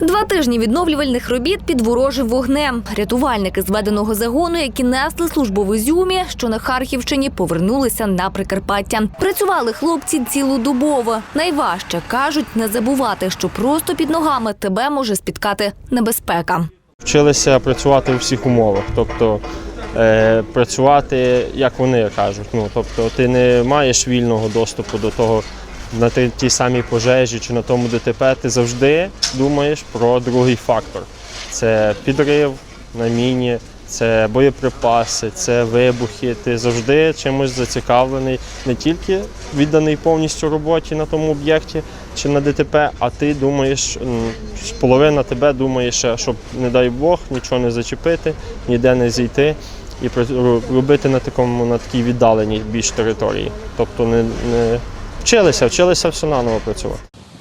Два тижні відновлювальних робіт під ворожим вогнем. Рятувальники зведеного загону, які несли службу в Ізюмі, що на Харківщині, повернулися на Прикарпаття. Працювали хлопці цілодобово. Найважче кажуть не забувати, що просто під ногами тебе може спіткати небезпека. Вчилися працювати у всіх умовах, тобто е, працювати, як вони кажуть. Ну, тобто ти не маєш вільного доступу до того на ті- тій самій пожежі чи на тому ДТП. Ти завжди думаєш про другий фактор. Це підрив на міні, це боєприпаси, це вибухи. Ти завжди чимось зацікавлений, не тільки відданий повністю роботі на тому об'єкті чи на ДТП, а ти думаєш, половина тебе думає, ще, щоб, не дай Бог, нічого не зачепити, ніде не зійти і робити на такому на такій віддаленій більш території. Тобто не, не вчилися, вчилися все наново працювати.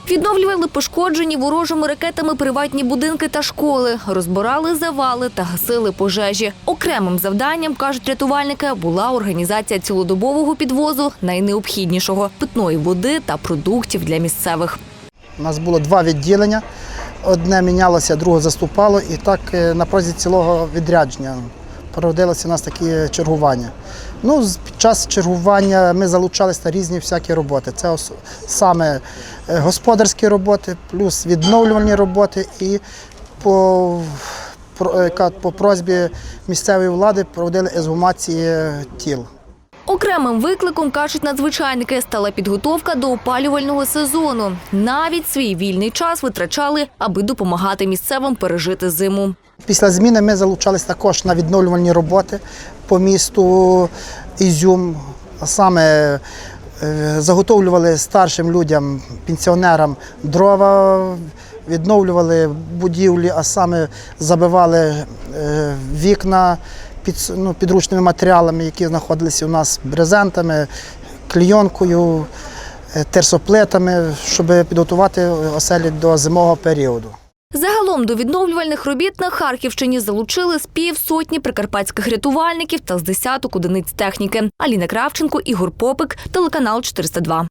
Відновлювали пошкоджені ворожими ракетами приватні будинки та школи, розбирали завали та гасили пожежі. Окремим завданням, кажуть рятувальники, була організація цілодобового підвозу найнеобхіднішого питної води та продуктів для місцевих. У нас було два відділення. Одне мінялося, друге заступало, і так е, на протязі цілого відрядження проводилося у нас такі чергування. Ну, під час чергування ми залучалися на різні всякі роботи. Це саме е, господарські роботи, плюс відновлювальні роботи і по, е, по просьбі місцевої влади проводили езгумації тіл. Окремим викликом, кажуть надзвичайники, стала підготовка до опалювального сезону. Навіть свій вільний час витрачали, аби допомагати місцевим пережити зиму. Після зміни ми залучалися також на відновлювальні роботи по місту Ізюм. Саме е, заготовлювали старшим людям, пенсіонерам дрова, відновлювали будівлі, а саме забивали е, вікна під, ну, підручними матеріалами, які знаходилися у нас брезентами, клійонкою, е, терсоплетами, щоб підготувати оселі до зимового періоду. Загалом до відновлювальних робіт на Харківщині залучили з півсотні прикарпатських рятувальників та з десяток одиниць техніки. Аліна Кравченко, Ігор Попик, телеканал 402.